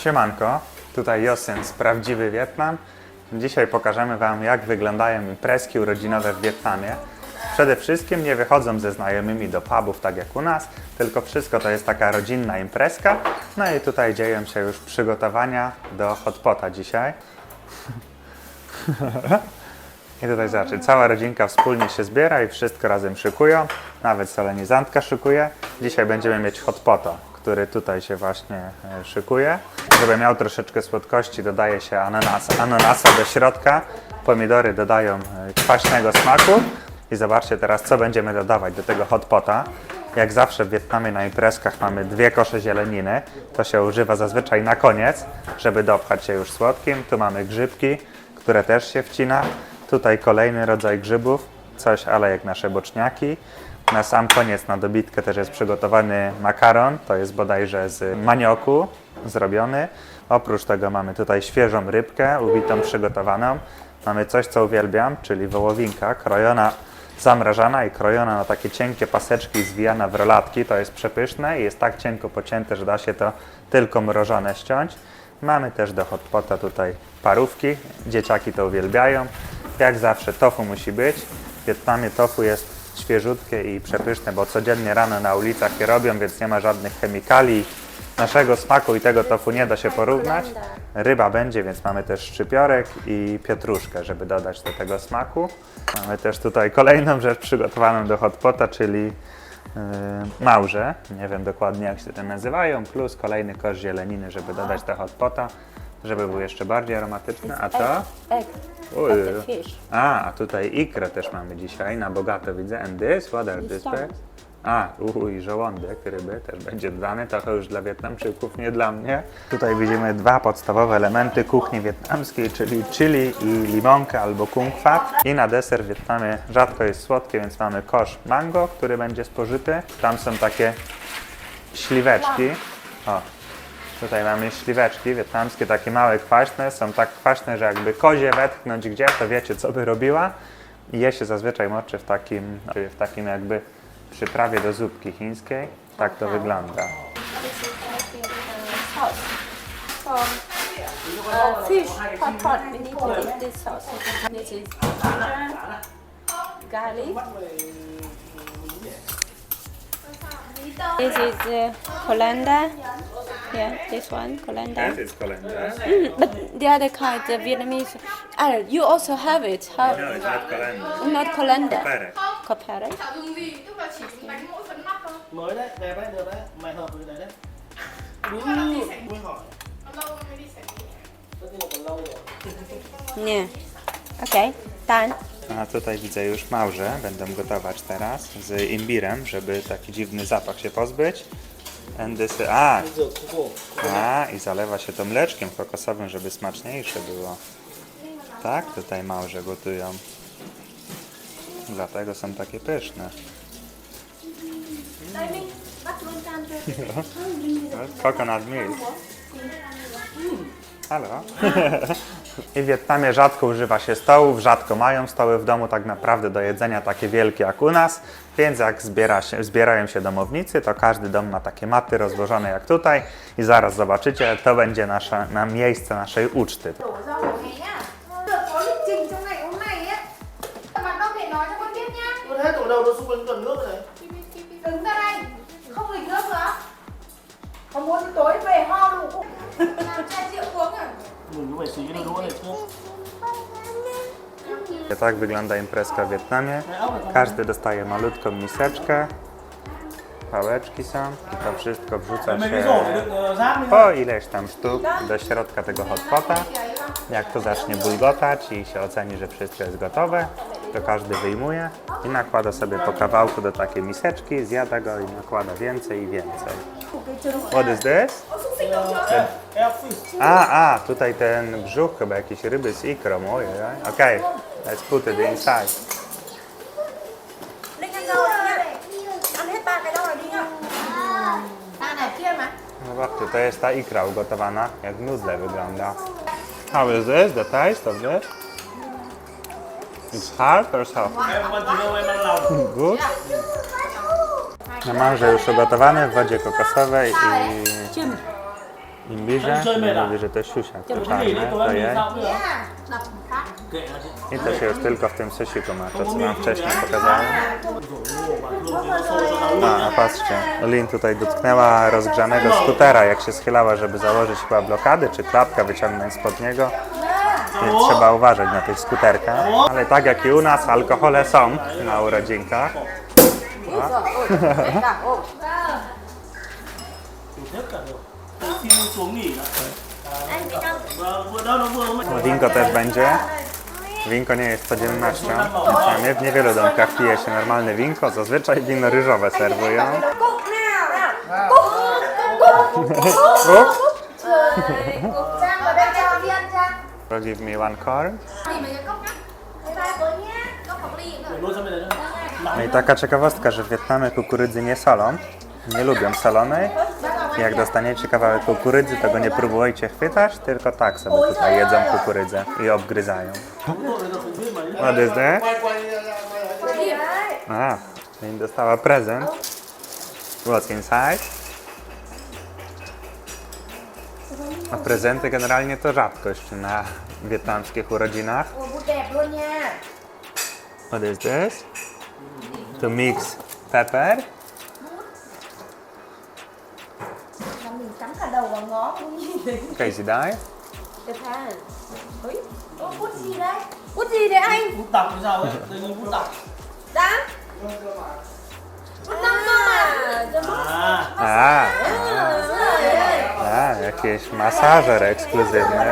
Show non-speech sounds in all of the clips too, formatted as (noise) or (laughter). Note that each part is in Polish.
Siemanko, tutaj Josen z Prawdziwy Wietnam. Dzisiaj pokażemy Wam, jak wyglądają imprezki urodzinowe w Wietnamie. Przede wszystkim nie wychodzą ze znajomymi do pubów, tak jak u nas, tylko wszystko to jest taka rodzinna imprezka. No i tutaj dzieją się już przygotowania do hotpota dzisiaj. I tutaj zobaczcie, cała rodzinka wspólnie się zbiera i wszystko razem szykują. Nawet solenizantka szykuje. Dzisiaj będziemy mieć hotpota, który tutaj się właśnie e, szykuje. Żeby miał troszeczkę słodkości, dodaje się ananas, ananasa do środka. Pomidory dodają e, kwaśnego smaku. I zobaczcie teraz, co będziemy dodawać do tego hotpota. Jak zawsze w Wietnamie na imprezkach mamy dwie kosze zieleniny. To się używa zazwyczaj na koniec, żeby dopchać się już słodkim. Tu mamy grzybki, które też się wcina. Tutaj kolejny rodzaj grzybów, coś ale jak nasze boczniaki. Na sam koniec na dobitkę też jest przygotowany makaron, to jest bodajże z manioku zrobiony. Oprócz tego mamy tutaj świeżą rybkę, ubitą, przygotowaną. Mamy coś, co uwielbiam, czyli wołowinka krojona, zamrażana i krojona na takie cienkie paseczki zwijana w rolatki. To jest przepyszne i jest tak cienko pocięte, że da się to tylko mrożone ściąć. Mamy też do hotpota tutaj parówki. Dzieciaki to uwielbiają. Jak zawsze tofu musi być. W Wietnamie tofu jest świeżutkie i przepyszne, bo codziennie rano na ulicach je robią, więc nie ma żadnych chemikali. Naszego smaku i tego tofu nie da się porównać. Ryba będzie, więc mamy też szczypiorek i pietruszkę, żeby dodać do tego smaku. Mamy też tutaj kolejną rzecz przygotowaną do hotpota, czyli yy, małże. Nie wiem dokładnie jak się te nazywają, plus kolejny kosz zieleniny, żeby dodać do hotpota, żeby był jeszcze bardziej aromatyczny. A to? Egg. Fish. A, a tutaj ikrę też mamy dzisiaj, na bogato widzę. And this, what are This bags? A, uj, żołądek ryby też będzie dodany, trochę już dla Wietnamczyków, nie dla mnie. Tutaj widzimy dwa podstawowe elementy kuchni wietnamskiej, czyli chili i limonkę albo kung fat. I na deser w Wietnamie rzadko jest słodkie, więc mamy kosz mango, który będzie spożyty. Tam są takie śliweczki. O, Tutaj mamy śliweczki wietnamskie, takie małe, kwaśne. Są tak kwaśne, że jakby kozie wetchnąć gdzie, to wiecie, co by robiła. I je się zazwyczaj moczy w takim, w takim jakby przyprawie do zupki chińskiej. Tak to wygląda. This is like uh, fish hot pot, we need to this sauce. This is ginger, garlic. This is uh, coriander. Yeah, this one coriander. is colander. Mm, but the other kind, the Vietnamese. Ah, you also have it. How? No, it's not colander. Not coriander. Pere. Copere. Tạo dùng gì? Tức là chỉ đánh mỗi phần mắt thôi mới đấy đẹp đấy được đấy mày hợp với đấy đấy đúng hỏi Còn lâu mới đi sạch tất nhiên là còn lâu rồi Nie. Okay, done. A tutaj widzę już małże, będą gotować teraz z imbirem, żeby taki dziwny zapach się pozbyć. This, a, A, i zalewa się to mleczkiem kokosowym, żeby smaczniejsze było. Tak, tutaj małże gotują. Dlatego są takie pyszne. Coconut milk. (laughs) Halo. (laughs) I w Wietnamie rzadko używa się stołów, rzadko mają stoły w domu tak naprawdę do jedzenia takie wielkie jak u nas, więc jak zbiera się, zbierają się domownicy, to każdy dom ma takie maty rozłożone jak tutaj. I zaraz zobaczycie, to będzie nasza, na miejsce naszej uczty. Con hết đầu nó xung quanh nước này. Đứng ra đây. Không nghịch nước nữa. Có muốn tối về ho đủ Tak wygląda imprezka w Wietnamie. Każdy dostaje malutką miseczkę, pałeczki są i to wszystko wrzuca się po ileś tam sztuk do środka tego hotpota. Jak to zacznie bulgotać i się oceni, że wszystko jest gotowe, to każdy wyjmuje i nakłada sobie po kawałku do takiej miseczki, zjada go i nakłada więcej i więcej. What is this? A, a, tutaj ten brzuch chyba jakieś ryby z ikrą, ojej, okej, let's put it inside. Mà No zobaczcie, to jest ta ikra ugotowana, jak nudle wygląda. How is this, the taste of this? It's hard or soft? Good? No mam, że już ugotowane w wodzie kokosowej i Chim. Imbirze. Mówi, że to siusiak, to cái gì czarne, đấy tôi to ăn mì je. sao nữa đập phát kệ nó chứ I to się już tylko w tym sosiku ma, to co wam wcześniej pokazałem. A, a patrzcie, Lin tutaj dotknęła rozgrzanego skutera, jak się schylała, żeby założyć chyba blokady, czy klapkę wyciągnąć spod niego. Więc trzeba uważać na tych skuterkach. Ale tak jak i u nas, alkohole są na urodzinkach. đủ (laughs) No, winko też będzie. Winko nie jest codziennością. Przynajmniej w niewielu domkach pije się normalne winko. Zazwyczaj wino ryżowe serwują. give me one nữa No i taka ciekawostka, że w Wietnamie kukurydzy nie solą. Nie lubią solonej. I Jak dostaniecie kawałek kukurydzy, to go nie próbujcie chwytać, tylko tak sobie tutaj jedzą kukurydzę i obgryzają. What is? A, Lin dostała prezent. What's inside? A prezenty generalnie to rzadkość na wietnamskich urodzinach. What is this? To mix pepper. Casey dye. Japan. Ui, Ô bút gì đấy bút gì đấy anh Bút tặc hay sao ấy Tự nhiên bút tặc đã bút năm mà À A, a, jakieś masażer ekskluzywny.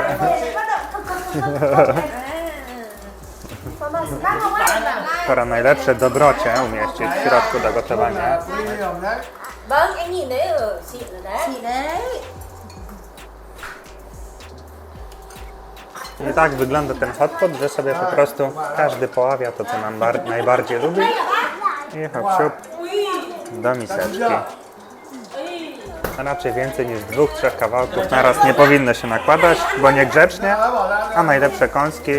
(laughs) Skoro najlepsze dobrocie umieścić w środku do gotowania. Vâng, em nhìn thấy ở xịn rồi đấy. gì đấy I tak wygląda ten hotpot, że sobie po prostu każdy poławia to, co nam bar- najbardziej lubi i hop do miseczki. A Raczej więcej niż dwóch, trzech kawałków naraz nie powinno się nakładać, bo niegrzecznie, a najlepsze kąski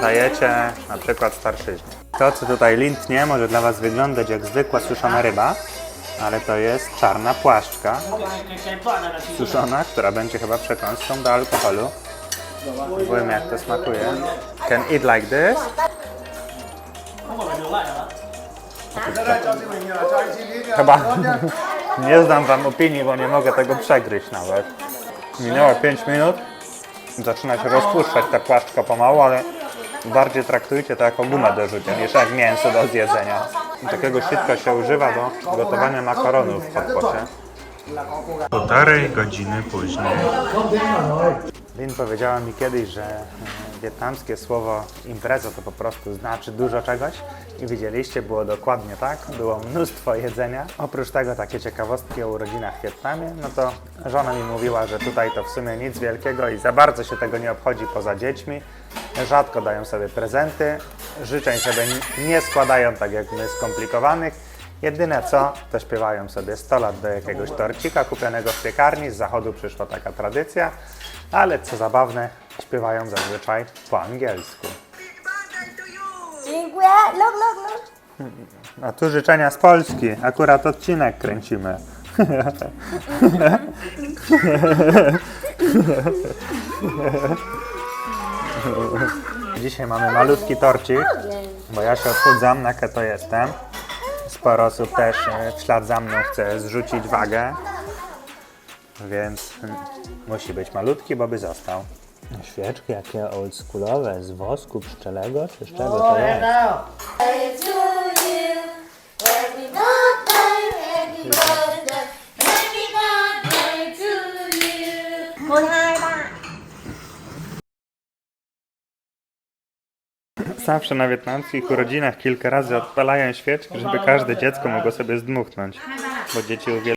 dajecie na przykład starszyźnie. To, co tutaj lintnie, może dla Was wyglądać jak zwykła suszona ryba, ale to jest czarna płaszczka suszona, która będzie chyba przekąską do alkoholu. Wiem jak to smakuje. Can eat like this. Chyba (laughs) nie zdam wam opinii, bo nie mogę tego przegryźć nawet. Minęło 5 minut. Zaczyna się rozpuszczać ta płaszczka pomału, ale bardziej traktujcie to jako gumę do rzucia niż jak mięso do zjedzenia. Takiego sitka się używa do gotowania makaronów w podpocie. Półtorej godziny później. Lin powiedziała mi kiedyś, że e, wietnamskie słowo impreza to po prostu znaczy dużo czegoś i widzieliście, było dokładnie tak, było mnóstwo jedzenia. Oprócz tego takie ciekawostki o urodzinach w Wietnamie, no to żona mi mówiła, że tutaj to w sumie nic wielkiego i za bardzo się tego nie obchodzi poza dziećmi. Rzadko dają sobie prezenty, życzeń sobie nie składają tak jak my skomplikowanych. Jedyne co, to śpiewają sobie 100 lat do jakiegoś torcika kupionego w piekarni. Z zachodu przyszła taka tradycja, ale co zabawne, śpiewają zazwyczaj po angielsku. Dziękuję, look, look, look. A tu życzenia z Polski, akurat odcinek kręcimy. Dzisiaj mamy malutki torcik, bo ja się odchudzam, na keto jestem. Sporo osób też e, w ślad za mną chce zrzucić wagę, więc mm, musi być malutki, bo by został. Świeczki jakie oldschoolowe, z wosku pszczelego, czy z czego to jest? Zawsze na wietnamskich urodzinach kilka razy odpalają świeczki, żeby każde dziecko mogło sobie zdmuchnąć. Bo dzieci uwielbiają